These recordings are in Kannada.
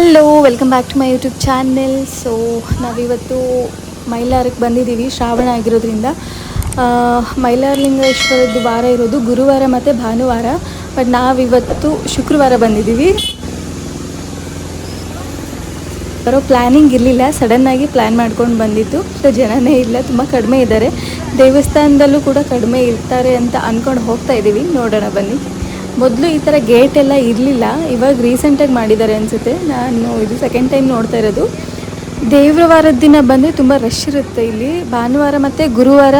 Hello welcome back to my YouTube channel so ನಾವಿವತ್ತು ಮೈಲಾರಕ್ಕೆ ಬಂದಿದ್ದೀವಿ, ಶ್ರಾವಣ ಆಗಿರೋದ್ರಿಂದ. ಮೈಲಾರಲಿಂಗೇಶ್ವರದ್ದು ವಾರ ಇರೋದು ಗುರುವಾರ ಮತ್ತು ಭಾನುವಾರ ಬಟ್ ನಾವಿವತ್ತು ಶುಕ್ರವಾರ ಬಂದಿದ್ದೀವಿ. ಬರೋ ಪ್ಲ್ಯಾನಿಂಗ್ ಇರಲಿಲ್ಲ ಸಡನ್ನಾಗಿ ಪ್ಲ್ಯಾನ್ ಮಾಡ್ಕೊಂಡು ಬಂದಿತ್ತು ಸೊ ಜನನೇ ಇಲ್ಲ, ತುಂಬ ಕಡಿಮೆ ಇದ್ದಾರೆ. ದೇವಸ್ಥಾನದಲ್ಲೂ ಕೂಡ ಕಡಿಮೆ ಇರ್ತಾರೆ ಅಂತ ಅಂದ್ಕೊಂಡು ಹೋಗ್ತಾ ಇದ್ದೀವಿ ನೋಡೋಣ ಬನ್ನಿ. ಮೊದಲು ಈ ಥರ ಗೇಟ್ ಎಲ್ಲ ಇರಲಿಲ್ಲ, ಇವಾಗ ರೀಸೆಂಟಾಗಿ ಮಾಡಿದ್ದಾರೆ ಅನಿಸುತ್ತೆ. ನಾನು ಇದು ಸೆಕೆಂಡ್ ಟೈಮ್ ನೋಡ್ತಾ ಇರೋದು. ದೇವ್ರ ವಾರದ ದಿನ ಬಂದರೆ ತುಂಬ ರಶ್ ಇರುತ್ತೆ ಇಲ್ಲಿ. ಭಾನುವಾರ ಮತ್ತು ಗುರುವಾರ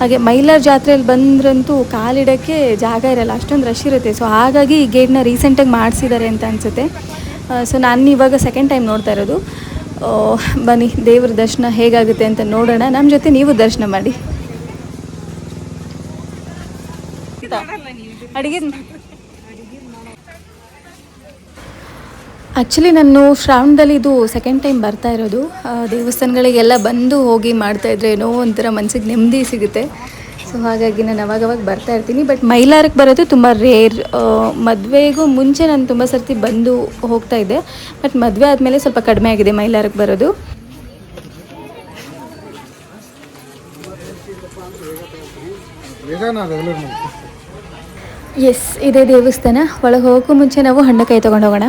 ಹಾಗೆ ಮೈಲಾರ ಜಾತ್ರೆಯಲ್ಲಿ ಬಂದ್ರಂತೂ ಕಾಲಿಡೋಕ್ಕೆ ಜಾಗ ಇರಲ್ಲ, ಅಷ್ಟೊಂದು ರಶ್ ಇರುತ್ತೆ. ಸೊ ಹಾಗಾಗಿ ಈ ಗೇಟ್ನ ರೀಸೆಂಟಾಗಿ ಮಾಡಿಸಿದ್ದಾರೆ ಅಂತ ಅನಿಸುತ್ತೆ. ಸೊ ನಾನು ಇವಾಗ ಸೆಕೆಂಡ್ ಟೈಮ್ ನೋಡ್ತಾ ಇರೋದು. ಬನ್ನಿ, ದೇವ್ರ ದರ್ಶನ ಹೇಗಾಗುತ್ತೆ ಅಂತ ನೋಡೋಣ. ನಮ್ಮ ಜೊತೆ ನೀವು ದರ್ಶನ ಮಾಡಿ. ಅಡಿಗೆ ಆ್ಯಕ್ಚುಲಿ ನಾನು ಶ್ರಾವಣದಲ್ಲಿ ಇದು ಸೆಕೆಂಡ್ ಟೈಮ್ ಬರ್ತಾ ಇರೋದು. ದೇವಸ್ಥಾನಗಳಿಗೆಲ್ಲ ಬಂದು ಹೋಗಿ ಮಾಡ್ತಾ ಇದ್ರೆ ಏನೋ ಒಂಥರ ಮನಸ್ಸಿಗೆ ನೆಮ್ಮದಿ ಸಿಗುತ್ತೆ. ಸೊ ಹಾಗಾಗಿ ನಾನು ಅವಾಗವಾಗ ಬರ್ತಾ ಇರ್ತೀನಿ. ಬಟ್ ಮೈಲಾರಕ್ಕೆ ಬರೋದು ತುಂಬ ರೇರ್ ಮದುವೆಗೂ ಮುಂಚೆ ನಾನು ತುಂಬ ಸರ್ತಿ ಬಂದು ಹೋಗ್ತಾ ಇದ್ದೆ. ಬಟ್ ಮದುವೆ ಆದಮೇಲೆ ಸ್ವಲ್ಪ ಕಡಿಮೆ ಆಗಿದೆ ಮೈಲಾರಕ್ಕೆ ಬರೋದು. ಎಸ್ ಇದೇ ದೇವಸ್ಥಾನ. ಒಳಗೆ ಹೋಗೋಕ್ಕೂ ಮುಂಚೆ ನಾವು ಹಣ್ಣು ತೊಗೊಂಡು ಹೋಗೋಣ.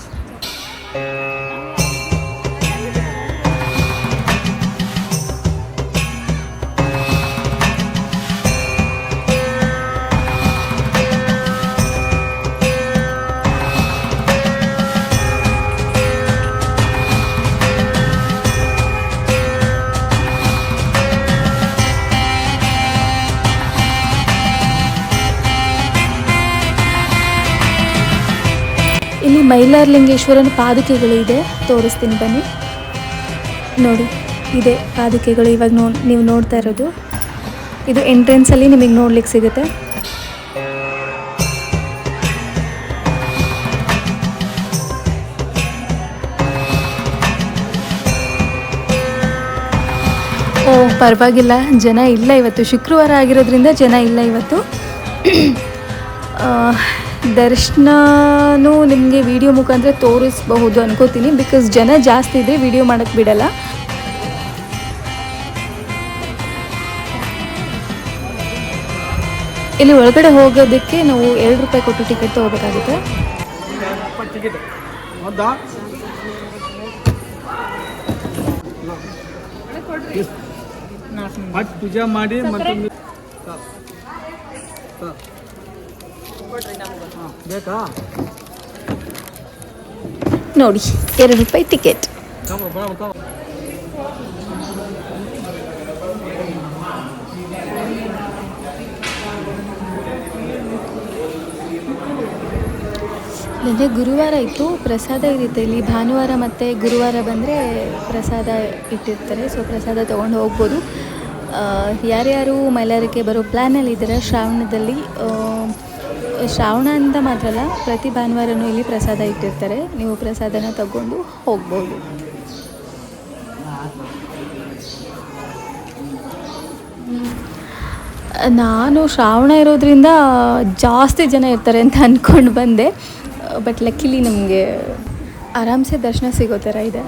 ಇಲ್ಲಿ ಮೈಲಾರಲಿಂಗೇಶ್ವರನ ಪಾದುಕೆಗಳು ಇದೆ. ತೋರಿಸ್ತೀನಿ ಬನ್ನಿ. ನೋಡಿ, ಇದೆ ಪಾದುಕೆಗಳು ಇವಾಗ ನೋ, ನೀವು ನೋಡ್ತಾ ಇರೋದು. ಇದು ಎಂಟ್ರೆನ್ಸಲ್ಲಿ ನಿಮಗೆ ನೋಡ್ಲಿಕ್ಕೆ ಸಿಗುತ್ತೆ. ಓ, ಪರವಾಗಿಲ್ಲ. ಜನ ಇಲ್ಲ ಇವತ್ತು. ಶುಕ್ರವಾರ ಆಗಿರೋದ್ರಿಂದ ಜನ ಇಲ್ಲ ಇವತ್ತು. ದರ್ಶನನೂ ನಿಮಗೆ ವಿಡಿಯೋ ಮುಖಾಂತರ ತೋರಿಸಬಹುದು ಅನ್ಕೋತೀನಿ ಬಿಕಾಸ್ ಜನ ಜಾಸ್ತಿ ಇದ್ದರೆ ವಿಡಿಯೋ ಮಾಡೋಕ್ಕೆ ಬಿಡಲ್ಲ. ಇಲ್ಲಿ ಒಳಗಡೆ ಹೋಗೋದಕ್ಕೆ ನಾವು ಎರಡು ರೂಪಾಯಿ ಕೊಟ್ಟು ಟಿಕೆಟ್ ತಗೋಬೇಕಾಗುತ್ತೆ. ಪೂಜೆ ಮಾಡಿ ಬೇಕಾ ನೋಡಿ, ಎರಡು ರೂಪಾಯಿ ಟಿಕೆಟ್ ನಿನ್ನೆ ಗುರುವಾರ ಇತ್ತು, ಪ್ರಸಾದ ಇರುತ್ತೆ. ಇಲ್ಲಿ ಭಾನುವಾರ ಮತ್ತು ಗುರುವಾರ ಬಂದರೆ ಪ್ರಸಾದ ಇಟ್ಟಿರ್ತಾರೆ. ಸೊ ಪ್ರಸಾದ ತೊಗೊಂಡು ಹೋಗ್ಬೋದು. ಯಾರ್ಯಾರು ಮೈಲಾರಕ್ಕೆ ಬರೋ ಪ್ಲ್ಯಾನಲ್ಲಿ ಇದ್ದಾರೆ? ಶ್ರಾವಣದಲ್ಲಿ ಶ್ರಾವಣ ಅಂತ ಮಾತ್ರ ಅಲ್ಲ, ಪ್ರತಿ ಭಾನುವಾರನೂ ಇಲ್ಲಿ ಪ್ರಸಾದ ಇಟ್ಟಿರ್ತಾರೆ. ನೀವು ಪ್ರಸಾದನ ತಗೊಂಡು ಹೋಗ್ಬೋದು. ನಾನು ಶ್ರಾವಣ ಇರೋದ್ರಿಂದ ಜಾಸ್ತಿ ಜನ ಇರ್ತಾರೆ ಅಂತ ಅಂದ್ಕೊಂಡು ಬಂದೆ. ಬಟ್ ಲಕ್ಕಿಲಿ ನಮಗೆ ಆರಾಮ್ಸೆ ದರ್ಶನ ಸಿಗೋ ಥರ ಇದೆ.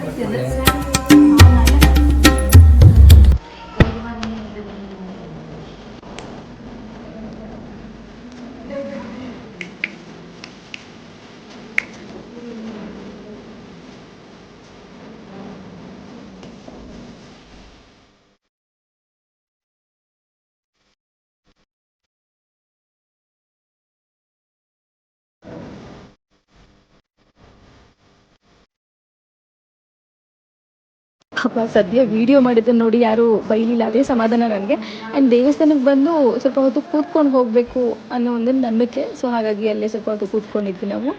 ಪಾಪ ಸದ್ಯ ವಿಡಿಯೋ ಮಾಡಿದ್ದನ್ನು ನೋಡಿ ಯಾರು ಬೈಲಿಲ್ಲ. ಅದೇ ಸಮಾಧಾನ ನನಗೆ. ಆ್ಯಂಡ್ ದೇವಸ್ಥಾನಕ್ಕೆ ಬಂದು ಸ್ವಲ್ಪ ಹೊತ್ತು ಕೂತ್ಕೊಂಡು ಹೋಗಬೇಕು ಅನ್ನೋ ಒಂದು ನಂಬಿಕೆ. ಸೊ ಹಾಗಾಗಿ ಅಲ್ಲೇ ಸ್ವಲ್ಪ ಹೊತ್ತು ಕೂತ್ಕೊಂಡಿದ್ವಿ ನಾವು.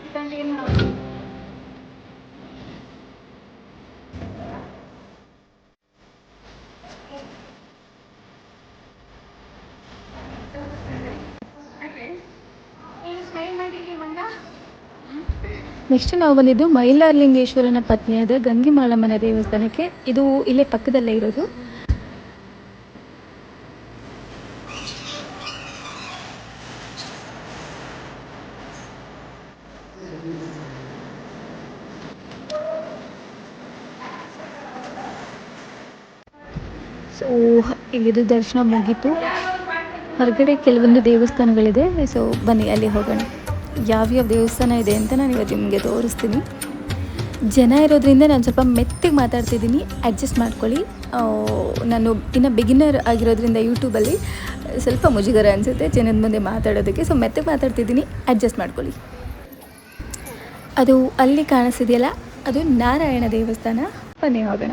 ನೆಕ್ಸ್ಟ್ ನಾವು ಬಂದಿದ್ದು ಮೈಲಾರಲಿಂಗೇಶ್ವರನ ಪತ್ನಿಯಾದ ಗಂಗಿಮಾಳಮ್ಮನ ದೇವಸ್ಥಾನಕ್ಕೆ. ಇದು ಇಲ್ಲೇ ಪಕ್ಕದಲ್ಲೇ ಇರೋದು. ಸೊ ಇಲ್ಲಿದು ದರ್ಶನ ಮುಗೀತು. ಹೊರಗಡೆ ಕೆಲವೊಂದು ದೇವಸ್ಥಾನಗಳಿದೆ. ಸೊ ಬನ್ನಿ, ಅಲ್ಲಿ ಹೋಗೋಣ. ಯಾವ್ಯಾವ ದೇವಸ್ಥಾನ ಇದೆ ಅಂತ ನಾನು ಇವತ್ತು ನಿಮಗೆ ತೋರಿಸ್ತೀನಿ. ಜನ ಇರೋದ್ರಿಂದ ನಾನು ಸ್ವಲ್ಪ ಮೆತ್ತಿಗೆ ಮಾತಾಡ್ತಿದ್ದೀನಿ. ಅಡ್ಜಸ್ಟ್ ಮಾಡ್ಕೊಳ್ಳಿ. ನಾನು ಇನ್ನು ಬಿಗಿನರ್ ಆಗಿರೋದ್ರಿಂದ ಯೂಟ್ಯೂಬಲ್ಲಿ ಸ್ವಲ್ಪ ಮುಜುಗರ ಅನಿಸುತ್ತೆ ಜನದ ಮುಂದೆ ಮಾತಾಡೋದಕ್ಕೆ. ಸೊ ಮೆತ್ತಗೆ ಮಾತಾಡ್ತಿದ್ದೀನಿ. ಅಡ್ಜಸ್ಟ್ ಮಾಡ್ಕೊಳ್ಳಿ. ಅದು ಅಲ್ಲಿ ಕಾಣಿಸಿದೆಯಲ್ಲ ಅದು ನಾರಾಯಣ ದೇವಸ್ಥಾನ. ಬನ್ನಿ, ಹೋಗೋಣ.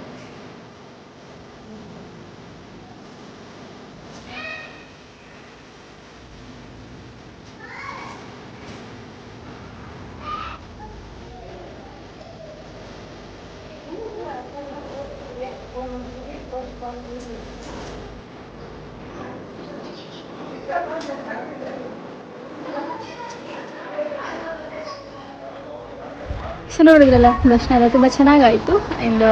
ಸೊ ನೋಡಿದ್ರಲ್ಲ, ದರ್ಶನ ಎಲ್ಲ ತುಂಬ ಚೆನ್ನಾಗಾಯಿತು. ಆ್ಯಂಡ್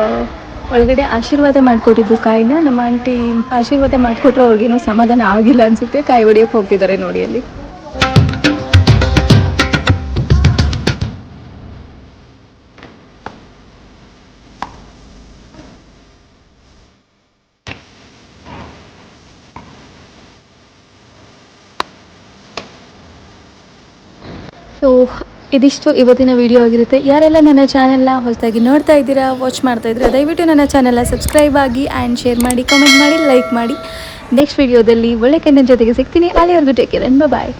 ಒಳಗಡೆ ಆಶೀರ್ವಾದ ಮಾಡಿಕೊಟ್ಟಿದ್ದು ಕಾಯಿನ, ನಮ್ಮ ಆಂಟಿ ಆಶೀರ್ವಾದ ಮಾಡಿಕೊಟ್ರೆ ಅವ್ರಿಗೇನೋ ಸಮಾಧಾನ ಆಗಿಲ್ಲ ಅನಿಸುತ್ತೆ. ಕಾಯಿ ಹೊಡಿಯೋಕೆ ಹೋಗ್ತಿದ್ದಾರೆ ನೋಡಿ ಅಲ್ಲಿ. ಸೊ ಇದಿಷ್ಟು ಇವತ್ತಿನ ವಿಡಿಯೋ ಆಗಿರುತ್ತೆ. ಯಾರೆಲ್ಲ ನನ್ನ ಚಾನೆಲ್ನ ಹೊಸದಾಗಿ ನೋಡ್ತಾ ಇದ್ದೀರಾ ವಾಚ್ ಮಾಡ್ತಾ ಇದ್ದೀರಾ, ದಯವಿಟ್ಟು ನನ್ನ ಚಾನೆಲ್ನ ಸಬ್ಸ್ಕ್ರೈಬ್ ಆಗಿ ಆ್ಯಂಡ್ ಶೇರ್ ಮಾಡಿ ಕಮೆಂಟ್ ಮಾಡಿ ಲೈಕ್ ಮಾಡಿ. ನೆಕ್ಸ್ಟ್ ವಿಡಿಯೋದಲ್ಲಿ ಒಳ್ಳೆ ಕಂಟೆಂಟ್ ಜೊತೆಗೆ ಸಿಗ್ತೀನಿ. ಅಲ್ಲಿವರೆಗೂ ಟೇಕ್ ಕೇರ್ ಬಾಯ್